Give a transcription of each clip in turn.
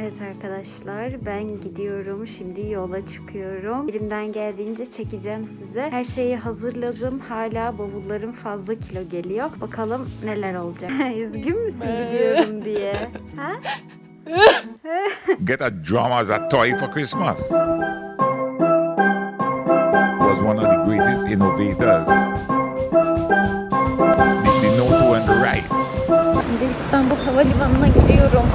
Evet arkadaşlar ben gidiyorum. Şimdi yola çıkıyorum. Elimden geldiğince çekeceğim size. Her şeyi hazırladım. Hala bavullarım fazla kilo geliyor. Bakalım neler olacak. Üzgün müsün gidiyorum diye? Ha? get a drum as a toy for Christmas. Was one of the greatest innovators. The, the no to and the right. Şimdi İstanbul Havalimanı'na giriyorum.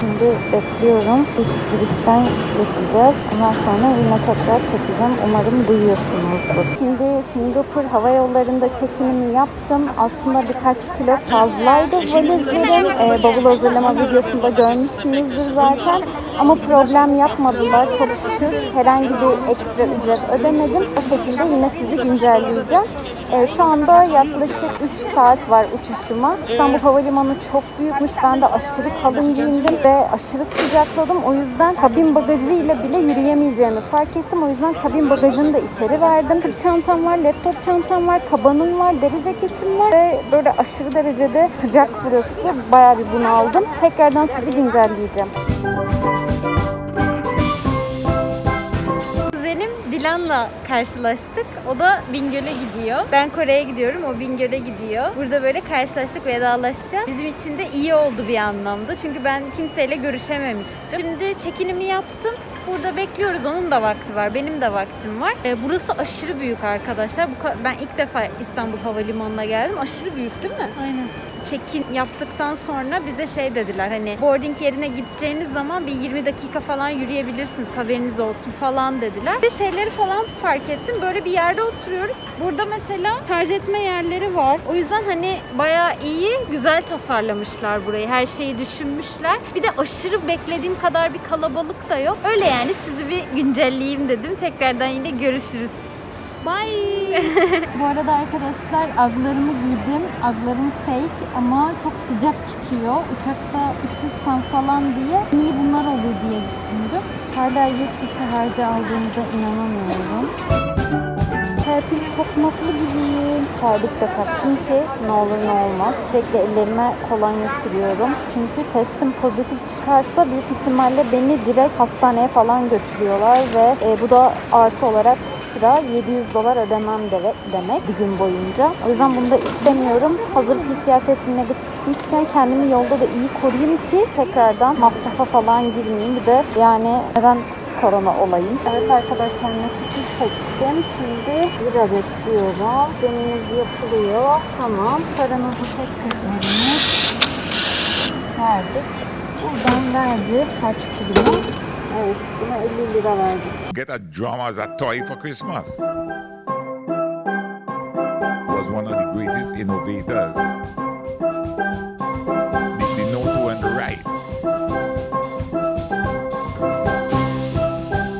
Şimdi bekliyorum. İlk girişten geçeceğiz. Ondan sonra yine tekrar çekeceğim. Umarım duyuyorsunuzdur. Şimdi Singapur Hava Yolları'nda çekimimi yaptım. Aslında birkaç kilo fazlaydı valizlerim. Ee, bavul hazırlama videosunda görmüşsünüzdür zaten. Ama problem yapmadılar çok şükür. Herhangi bir ekstra ücret ödemedim. O şekilde yine sizi güncelleyeceğim. Ee, şu anda yaklaşık 3 saat var uçuşuma. İstanbul Havalimanı çok büyükmüş. Ben de aşırı kalın giyindim ve aşırı sıcakladım. O yüzden kabin bagajıyla bile yürüyemeyeceğimi fark ettim. O yüzden kabin bagajını da içeri verdim. Sırt çantam var, laptop çantam var, kabanım var, deri ceketim var ve böyle aşırı derecede sıcak burası. Bayağı bir bunaldım. Tekrardan sizi güncelleyeceğim. Dilan'la karşılaştık. O da Bingöl'e gidiyor. Ben Kore'ye gidiyorum. O Bingöl'e gidiyor. Burada böyle karşılaştık, vedalaşacağız. Bizim için de iyi oldu bir anlamda. Çünkü ben kimseyle görüşememiştim. Şimdi çekinimi yaptım. Burada bekliyoruz. Onun da vakti var. Benim de vaktim var. Ee, burası aşırı büyük arkadaşlar. Bu ben ilk defa İstanbul Havalimanı'na geldim. Aşırı büyük değil mi? Aynen check-in yaptıktan sonra bize şey dediler hani boarding yerine gideceğiniz zaman bir 20 dakika falan yürüyebilirsiniz haberiniz olsun falan dediler. Bir şeyleri falan fark ettim. Böyle bir yerde oturuyoruz. Burada mesela şarj etme yerleri var. O yüzden hani bayağı iyi, güzel tasarlamışlar burayı. Her şeyi düşünmüşler. Bir de aşırı beklediğim kadar bir kalabalık da yok. Öyle yani sizi bir güncelleyeyim dedim. Tekrardan yine görüşürüz. Bye. Bu arada arkadaşlar aglarımı giydim. Aglarım fake ama çok sıcak tutuyor. Uçakta üşürsem falan diye iyi bunlar olur diye düşündüm. Hala yurt dışı harcı aldığımıza inanamıyorum. Serpil çok mutlu gibiyim. Terlik de taktım ki ne olur ne olmaz. Sürekli ellerime kolonya sürüyorum. Çünkü testim pozitif çıkarsa büyük ihtimalle beni direkt hastaneye falan götürüyorlar ve e, bu da artı olarak sıra 700 dolar ödemem dere- demek bir gün boyunca. O yüzden bunu da istemiyorum. Hazır PCR testi negatif çıkmışken kendimi yolda da iyi koruyayım ki tekrardan masrafa falan girmeyeyim. Bir de yani neden korona olayım. Evet arkadaşlar nakiti seçtim. Şimdi lira bekliyorum. Ödememiz yapılıyor. Tamam. Paranızı çektikleriniz verdik. Buradan verdi. Kaç primi? Evet. Buna 50 lira verdik. Get a drum as a toy for Christmas. Was one of the greatest innovators. The, the no to and right.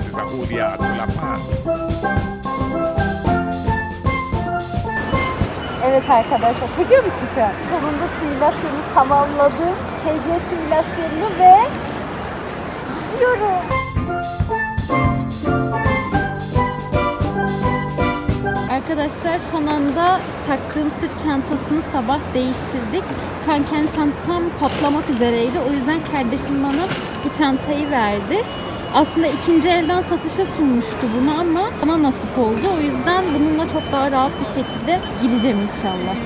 There's a whole yard full of fans. Evet arkadaşlar çekiyor musun şu an? Sonunda simülasyonu tamamladım. TC simülasyonunu ve gidiyorum. Arkadaşlar son anda taktığım sırt çantasını sabah değiştirdik. Kanken çantam patlamak üzereydi. O yüzden kardeşim bana bu çantayı verdi. Aslında ikinci elden satışa sunmuştu bunu ama bana nasip oldu. O yüzden bununla çok daha rahat bir şekilde gireceğim inşallah.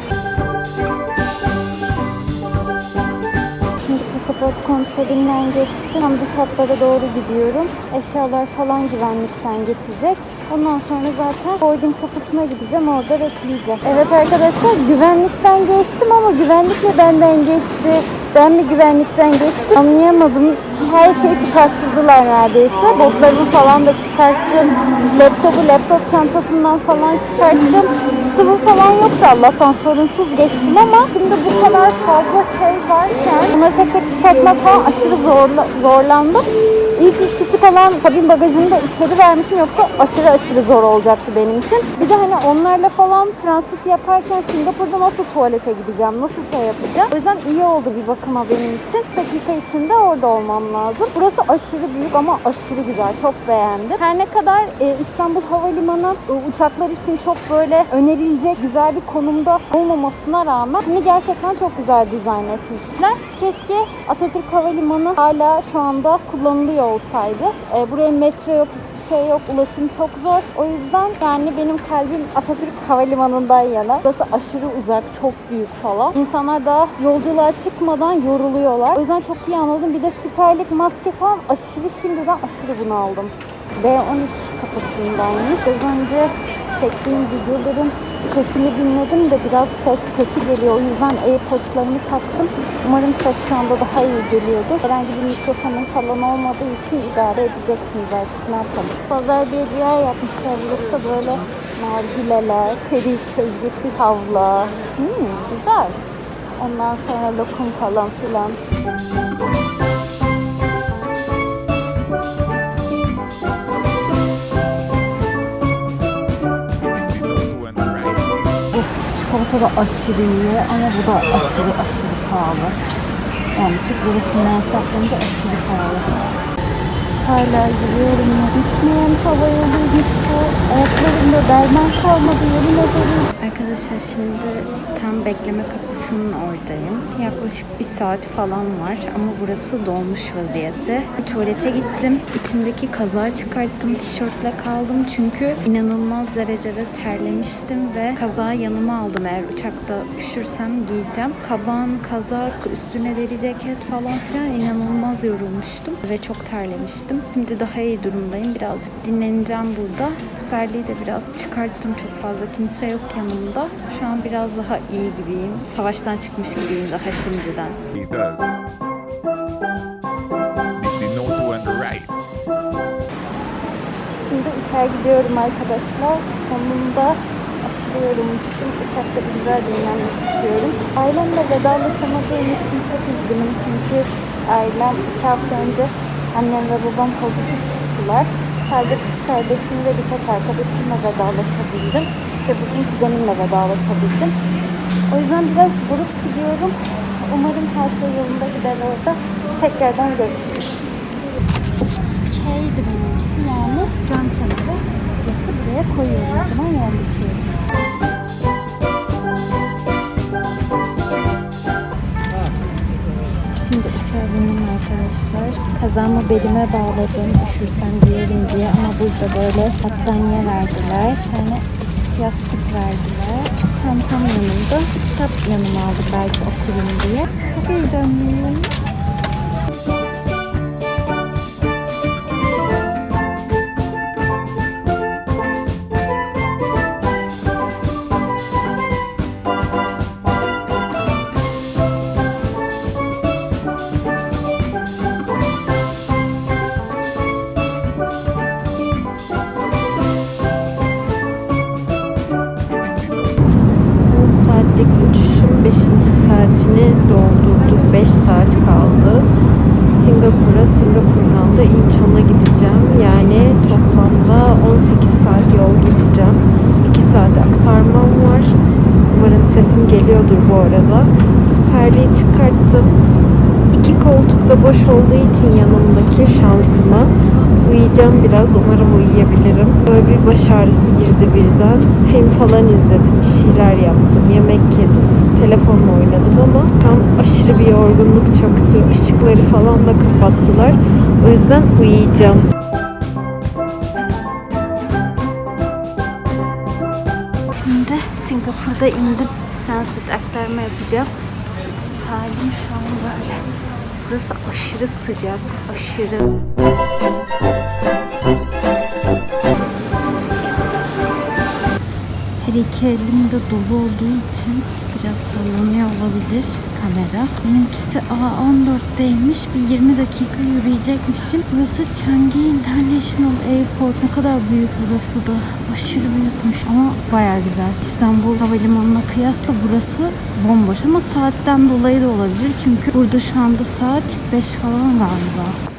Pasaport kontrolünden geçtim. Tam dış hatlara doğru gidiyorum. Eşyalar falan güvenlikten geçecek. Ondan sonra zaten boarding kapısına gideceğim. Orada bekleyeceğim. Evet arkadaşlar güvenlikten geçtim ama güvenlik mi benden geçti? Ben mi güvenlikten geçtim? Anlayamadım. Her şeyi çıkarttırdılar neredeyse. Botlarımı falan da çıkarttım. Laptopu laptop çantasından falan çıkarttım. Sıvı falan yoktu Allah'tan sorunsuz geçtim ama şimdi bu kadar fazla şey varken bunları tek tek çıkartmak falan aşırı zorla, zorlandım. İyi ki küçük olan kabin bagajını da içeri vermişim yoksa aşırı aşırı zor olacaktı benim için. Bir de hani onlarla falan transit yaparken Singapur'da nasıl tuvalete gideceğim, nasıl şey yapacağım. O yüzden iyi oldu bir bakıma benim için. Dakika içinde orada olmam lazım. Burası aşırı büyük ama aşırı güzel. Çok beğendim. Her ne kadar e, İstanbul Havalimanı e, uçaklar için çok böyle önerilecek güzel bir konumda olmamasına rağmen şimdi gerçekten çok güzel dizayn etmişler. Keşke Atatürk Havalimanı hala şu anda kullanılıyor olsaydı. E, buraya metro yok, hiçbir şey yok. Ulaşım çok zor. O yüzden yani benim kalbim Atatürk Havalimanı'ndan yana. Burası aşırı uzak, çok büyük falan. İnsanlar daha yolculuğa çıkmadan yoruluyorlar. O yüzden çok iyi anladım. Bir de siperlik maske falan aşırı şimdiden aşırı bunu aldım. D13 kapısındaymış. Az önce çektiğim videoların sesini dinledim de biraz ses kötü geliyor. O yüzden AirPods'larımı taktım. Umarım ses şu anda daha iyi geliyordur. Herhangi bir mikrofonun falan olmadığı için idare edeceksiniz artık. Ne yapalım? Pazar diye bir yer yapmışlar. Burası böyle nargileler, seri közgeti havla. Hmm, güzel. Ondan sonra lokum falan filan. Çikolata da aşırı iyi ama bu da aşırı aşırı pahalı. Yani Türk lirasından hesaplanınca aşırı pahalı. Hala yürüyorum bitmeyen hava yoluymuş bu. Ayaklarımda derman kalmadı yemin ederim. Arkadaşlar şimdi tam bekleme kapısının oradayım. Yaklaşık bir saat falan var ama burası dolmuş vaziyette. Tuvalete gittim. İçimdeki kazağı çıkarttım. Tişörtle kaldım çünkü inanılmaz derecede terlemiştim ve kazağı yanıma aldım. Eğer uçakta üşürsem giyeceğim. Kaban, kazak, üstüne deri ceket falan filan inanılmaz yorulmuştum ve çok terlemiştim. Şimdi daha iyi durumdayım. Birazcık dinleneceğim burada. Siperliği de biraz çıkarttım çok fazla. Kimse yok yanımda. Şu an biraz daha iyi gibiyim. Savaştan çıkmış gibiyim daha şimdiden. Does. Right. Şimdi uçağa gidiyorum arkadaşlar. Sonunda aşırı yorulmuştum. Uçakta bir güzel dinlenmek istiyorum. Ailemle vedalaşamadığım için çok üzgünüm. Çünkü ailem iki hafta önce annem ve babam pozitif çıktılar. Sadece kız kardeşim ve birkaç arkadaşımla vedalaşabildim. Ve bugün kuzenimle vedalaşabildim. O yüzden biraz grup gidiyorum. Umarım her şey yolunda gider orada. Tekrardan görüşürüz. K'ydi benimkisi yani cam kenarı. Burası buraya koyuyorum o zaman yerleşiyorum. Bindim arkadaşlar. Kazağımı belime bağladım üşürsem giyerim diye ama burada böyle battaniye verdiler. Yani yastık verdiler. Çantam yanımda. Kitap yanıma aldım belki okurum diye. Çok heyecanlıyım. Da boş olduğu için yanımdaki şansıma uyuyacağım biraz. Umarım uyuyabilirim. Böyle bir baş ağrısı girdi birden. Film falan izledim. Bir şeyler yaptım. Yemek yedim. Telefonla oynadım ama tam aşırı bir yorgunluk çöktü. Işıkları falan da kapattılar. O yüzden uyuyacağım. Şimdi Singapur'da indim. Transit aktarma yapacağım. Halim şu an böyle. Burası aşırı sıcak. Aşırı. Her iki elim de dolu olduğu için biraz sallanıyor olabilir kamera. Benimkisi A14'teymiş. Bir 20 dakika yürüyecekmişim. Burası Changi International Airport. Ne kadar büyük burası da. Aşırı büyükmüş ama baya güzel. İstanbul Havalimanı'na kıyasla burası bomboş ama saatten dolayı da olabilir. Çünkü burada şu anda saat 5 falan galiba.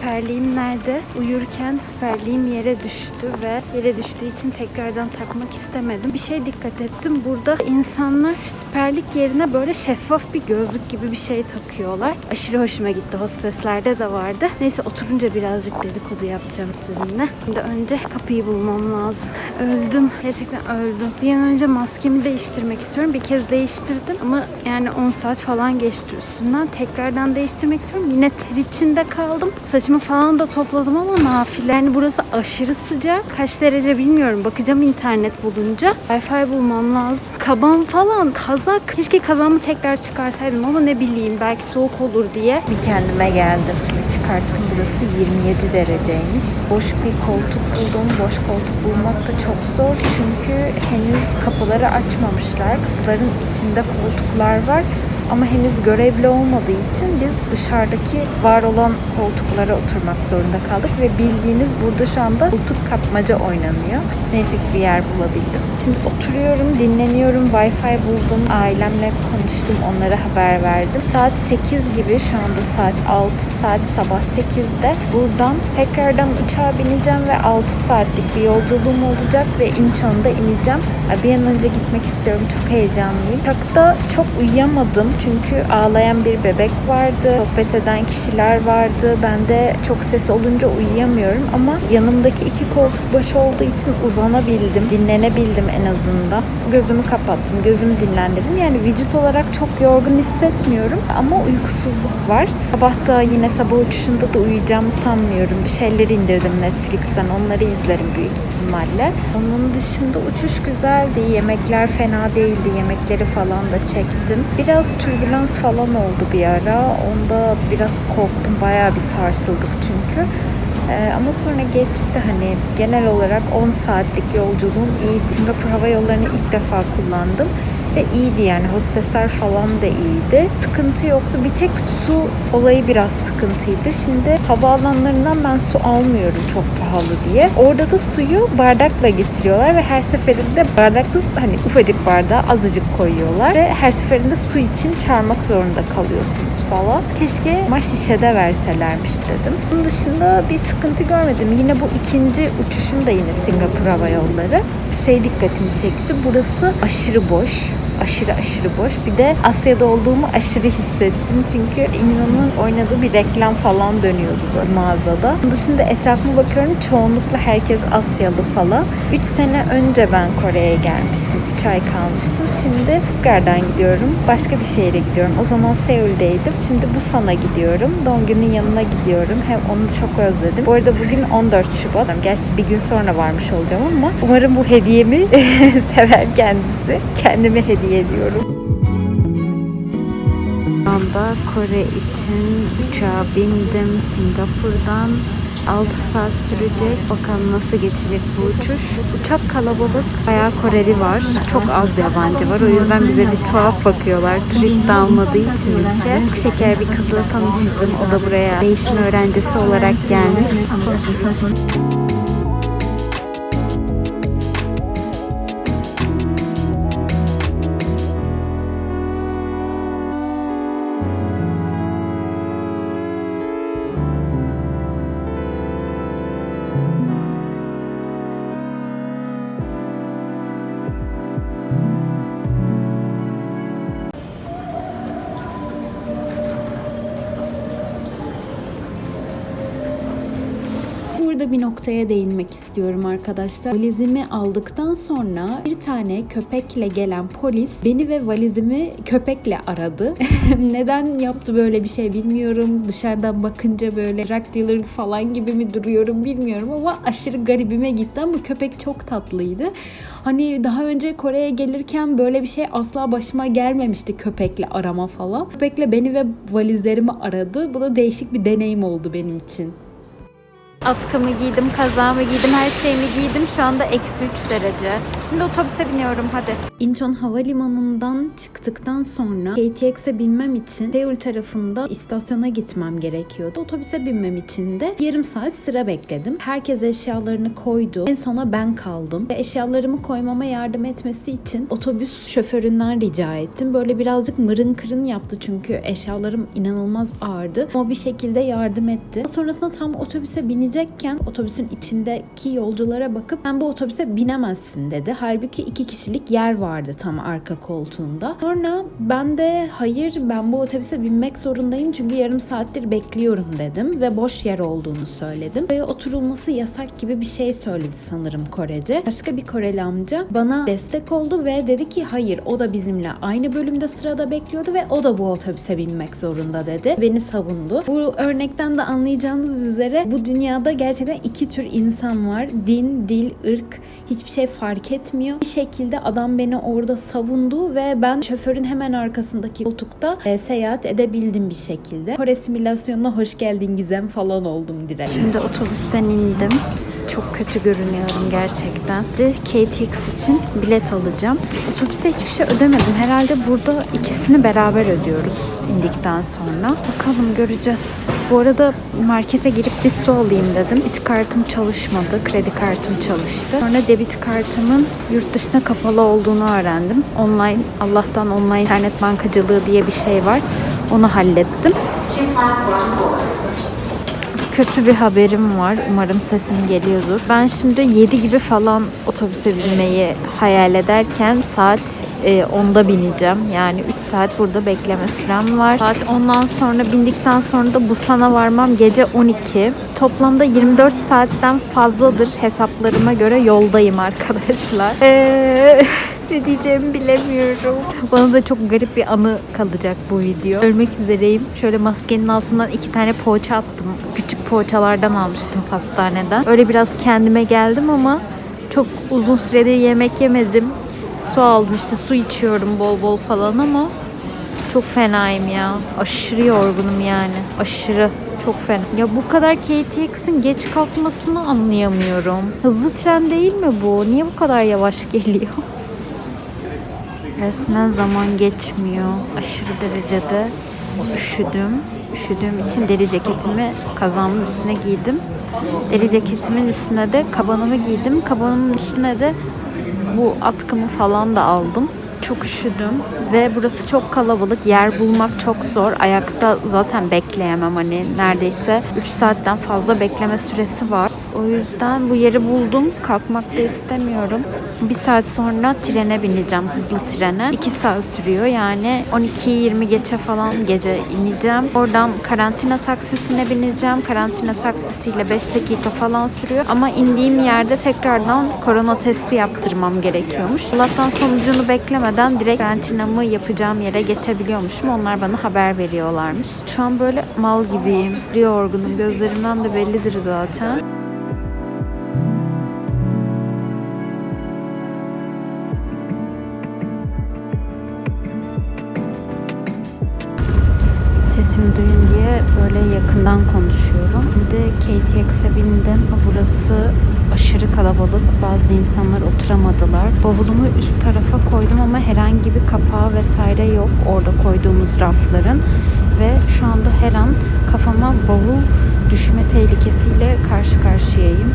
Siperliğim nerede? Uyurken siperliğim yere düştü ve yere düştüğü için tekrardan takmak istemedim. Bir şey dikkat ettim. Burada insanlar siperlik yerine böyle şeffaf bir gözlük gibi bir şey takıyorlar. Aşırı hoşuma gitti. Hosteslerde de vardı. Neyse oturunca birazcık dedikodu yapacağım sizinle. Şimdi önce kapıyı bulmam lazım. Öldüm. Gerçekten öldüm. Bir an önce maskemi değiştirmek istiyorum. Bir kez değiştirdim ama yani 10 saat falan geçti üstünden. Tekrardan değiştirmek istiyorum. Yine ter içinde kaldım. Saçımı falan da topladım ama nafile. Yani burası aşırı sıcak. Kaç derece bilmiyorum. Bakacağım internet bulunca. Wi-Fi bulmam lazım. Kaban falan, kazak. Keşke kazağımı tekrar çıkarsaydım ama ne bileyim belki soğuk olur diye. Bir kendime geldim. Çıkarttım. Burası 27 dereceymiş. Boş bir koltuk buldum. Boş koltuk bulmak da çok zor. Çünkü henüz kapıları açmamışlar. Kapıların içinde koltuklar var. Ama henüz görevli olmadığı için biz dışarıdaki var olan koltuklara oturmak zorunda kaldık ve bildiğiniz burada şu anda koltuk kapmaca oynanıyor. Neyse ki bir yer bulabildim. Şimdi oturuyorum, dinleniyorum, Wi-Fi buldum, ailemle konuştum, onlara haber verdim. Saat 8 gibi şu anda saat 6, saat sabah 8'de buradan tekrardan uçağa bineceğim ve 6 saatlik bir yolculuğum olacak ve Incheon'da ineceğim. Bir an önce gitmek istiyorum, çok heyecanlıyım. Uçakta çok uyuyamadım çünkü ağlayan bir bebek vardı, sohbet eden kişiler vardı. Ben de çok ses olunca uyuyamıyorum ama yanımdaki iki koltuk boş olduğu için uzanabildim, dinlenebildim en azından. Gözümü kapattım, gözümü dinlendirdim. Yani vücut olarak çok yorgun hissetmiyorum ama uykusuzluk var. Sabah da yine sabah uçuşunda da uyuyacağımı sanmıyorum. Bir şeyler indirdim Netflix'ten, onları izlerim büyük ihtimalle. Onun dışında uçuş güzeldi, yemekler fena değildi, yemekleri falan da çektim. Biraz türbülans falan oldu bir ara. Onda biraz korktum, bayağı bir sarsıldık çünkü. Ee, ama sonra geçti hani genel olarak 10 saatlik yolculuğum iyiydi. Singapur Hava Yolları'nı ilk defa kullandım ve iyiydi yani hostesler falan da iyiydi. Sıkıntı yoktu. Bir tek su olayı biraz sıkıntıydı. Şimdi havaalanlarından ben su almıyorum çok pahalı diye. Orada da suyu bardakla getiriyorlar ve her seferinde bardaklı hani ufacık bardağa azıcık koyuyorlar ve her seferinde su için çağırmak zorunda kalıyorsunuz falan. Keşke ama şişede verselermiş dedim. Bunun dışında bir sıkıntı görmedim. Yine bu ikinci uçuşum da yine Singapur Hava Yolları. Şey dikkatimi çekti. Burası aşırı boş. Aşırı aşırı boş. Bir de Asya'da olduğumu aşırı hissettim. Çünkü İminon'un oynadığı bir reklam falan dönüyordu böyle mağazada. Bunun dışında etrafıma bakıyorum. Çoğunlukla herkes Asyalı falan. 3 sene önce ben Kore'ye gelmiştim. 3 ay kalmıştım. Şimdi tekrardan gidiyorum. Başka bir şehre gidiyorum. O zaman Seul'deydim. Şimdi Busan'a gidiyorum. Dongün'ün yanına gidiyorum. Hem onu çok özledim. Bu arada bugün 14 Şubat. Gerçi bir gün sonra varmış olacağım ama umarım bu hediyemi sever kendisi. Kendime hediye ediyorum. Şu anda Kore için uçağa bindim Singapur'dan. 6 saat sürecek. Bakalım nasıl geçecek bu uçuş. Uçak kalabalık. Bayağı Koreli var. Çok az yabancı var. O yüzden bize bir tuhaf bakıyorlar. Turist almadığı için ülke. Çok şeker bir kızla tanıştım. O da buraya değişim öğrencisi olarak gelmiş. Konuşuruz. Burada bir noktaya değinmek istiyorum arkadaşlar. Valizimi aldıktan sonra bir tane köpekle gelen polis beni ve valizimi köpekle aradı. Neden yaptı böyle bir şey bilmiyorum. Dışarıdan bakınca böyle drug dealer falan gibi mi duruyorum bilmiyorum ama aşırı garibime gitti ama köpek çok tatlıydı. Hani daha önce Kore'ye gelirken böyle bir şey asla başıma gelmemişti köpekle arama falan. Köpekle beni ve valizlerimi aradı. Bu da değişik bir deneyim oldu benim için. Atkımı giydim, kazağımı giydim, her şeyimi giydim. Şu anda eksi 3 derece. Şimdi otobüse biniyorum hadi. Incheon Havalimanı'ndan çıktıktan sonra KTX'e binmem için Seul tarafında istasyona gitmem gerekiyordu. Otobüse binmem için de yarım saat sıra bekledim. Herkes eşyalarını koydu. En sona ben kaldım. Ve eşyalarımı koymama yardım etmesi için otobüs şoföründen rica ettim. Böyle birazcık mırın kırın yaptı çünkü eşyalarım inanılmaz ağırdı. O bir şekilde yardım etti. Sonrasında tam otobüse binecekken otobüsün içindeki yolculara bakıp ben bu otobüse binemezsin dedi. Halbuki iki kişilik yer vardı tam arka koltuğunda. Sonra ben de hayır ben bu otobüse binmek zorundayım çünkü yarım saattir bekliyorum dedim ve boş yer olduğunu söyledim. Ve oturulması yasak gibi bir şey söyledi sanırım Korece. Başka bir Koreli amca bana destek oldu ve dedi ki hayır o da bizimle aynı bölümde sırada bekliyordu ve o da bu otobüse binmek zorunda dedi. Beni savundu. Bu örnekten de anlayacağınız üzere bu dünyada gerçekten iki tür insan var. Din, dil, ırk hiçbir şey fark etmiyor. Bir şekilde adam beni orada savundu ve ben şoförün hemen arkasındaki koltukta e, seyahat edebildim bir şekilde. Kore simülasyonuna hoş geldin Gizem falan oldum direkt. Şimdi otobüsten indim. Çok kötü görünüyorum gerçekten. De KTX için bilet alacağım. Otobüse hiçbir şey ödemedim. Herhalde burada ikisini beraber ödüyoruz indikten sonra. Bakalım göreceğiz. Bu arada markete girip bir su alayım dedim. Bit kartım çalışmadı. Kredi kartım çalıştı. Sonra debit kartımın yurt dışına kapalı olduğunu öğrendim. Online, Allah'tan online internet bankacılığı diye bir şey var. Onu hallettim kötü bir haberim var. Umarım sesim geliyordur. Ben şimdi 7 gibi falan otobüse binmeyi hayal ederken saat e, 10'da bineceğim. Yani 3 saat burada bekleme sürem var. Saat 10'dan sonra bindikten sonra da bu sana varmam gece 12. Toplamda 24 saatten fazladır hesaplarıma göre yoldayım arkadaşlar. Eee... Ne diyeceğimi bilemiyorum. Bana da çok garip bir anı kalacak bu video. Ölmek üzereyim. Şöyle maskenin altından iki tane poğaça attım. Küçük poğaçalardan almıştım pastaneden. Öyle biraz kendime geldim ama çok uzun süredir yemek yemedim. Su aldım işte su içiyorum bol bol falan ama çok fenayım ya. Aşırı yorgunum yani. Aşırı. Çok fena. Ya bu kadar KTX'in geç kalkmasını anlayamıyorum. Hızlı tren değil mi bu? Niye bu kadar yavaş geliyor? Resmen zaman geçmiyor. Aşırı derecede üşüdüm. Üşüdüğüm için deri ceketimi kazağımın üstüne giydim. Deri ceketimin üstüne de kabanımı giydim. Kabanımın üstüne de bu atkımı falan da aldım. Çok üşüdüm ve burası çok kalabalık. Yer bulmak çok zor. Ayakta zaten bekleyemem hani neredeyse 3 saatten fazla bekleme süresi var. O yüzden bu yeri buldum. Kalkmak da istemiyorum. Bir saat sonra trene bineceğim. Hızlı trene. 2 saat sürüyor. Yani 12-20 geçe falan gece ineceğim. Oradan karantina taksisine bineceğim. Karantina taksisiyle 5 dakika falan sürüyor. Ama indiğim yerde tekrardan korona testi yaptırmam gerekiyormuş. Allah'tan sonucunu beklemeden direkt karantinamı yapacağım yere geçebiliyormuşum. Onlar bana haber veriyorlarmış. Şu an böyle mal gibiyim. Yorgunum. Gözlerimden de bellidir zaten. KTX'e bindim. Burası aşırı kalabalık. Bazı insanlar oturamadılar. Bavulumu üst tarafa koydum ama herhangi bir kapağı vesaire yok orada koyduğumuz rafların. Ve şu anda her an kafama bavul düşme tehlikesiyle karşı karşıyayım.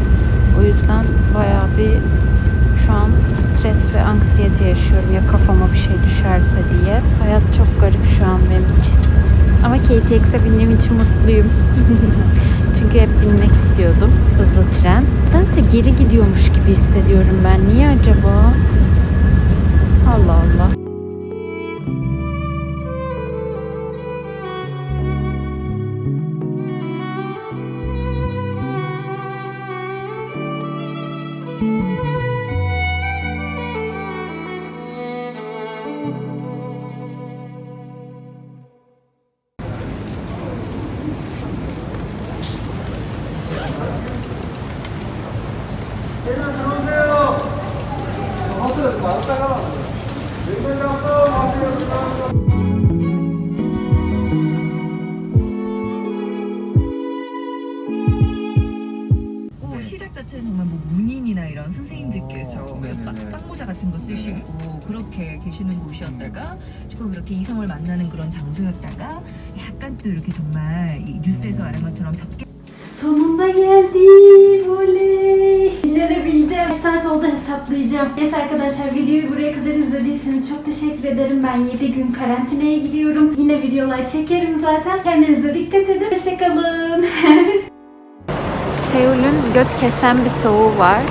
O yüzden bayağı bir şu an stres ve anksiyete yaşıyorum ya kafama bir şey düşerse diye. Hayat çok garip şu an benim için. Ama KTX'e bindiğim için mutluyum. Çünkü hep binmek istiyordum. Hızlı tren. Nedense geri gidiyormuş gibi hissediyorum ben. Niye acaba? 자체는 정말 뭐 문인이나 이런 선생님들께서 어, 네네네. 딱 모자 같은 거 쓰시고 그렇게 계시는 곳이었다가 지금 그렇게 이성을 만나는 그런 장소였다가 약간 또 이렇게 정말 이 뉴스에서 말한 것처럼 접게 Sonunda geldim. Oley. Dinlenebileceğim. Bir saat oldu hesaplayacağım. Neyse arkadaşlar videoyu buraya kadar izlediyseniz çok teşekkür ederim. Ben 7 gün karantinaya giriyorum. Yine videolar çekerim zaten. Kendinize dikkat edin. Hoşçakalın. Seul'ün göt kesen bir soğuğu var.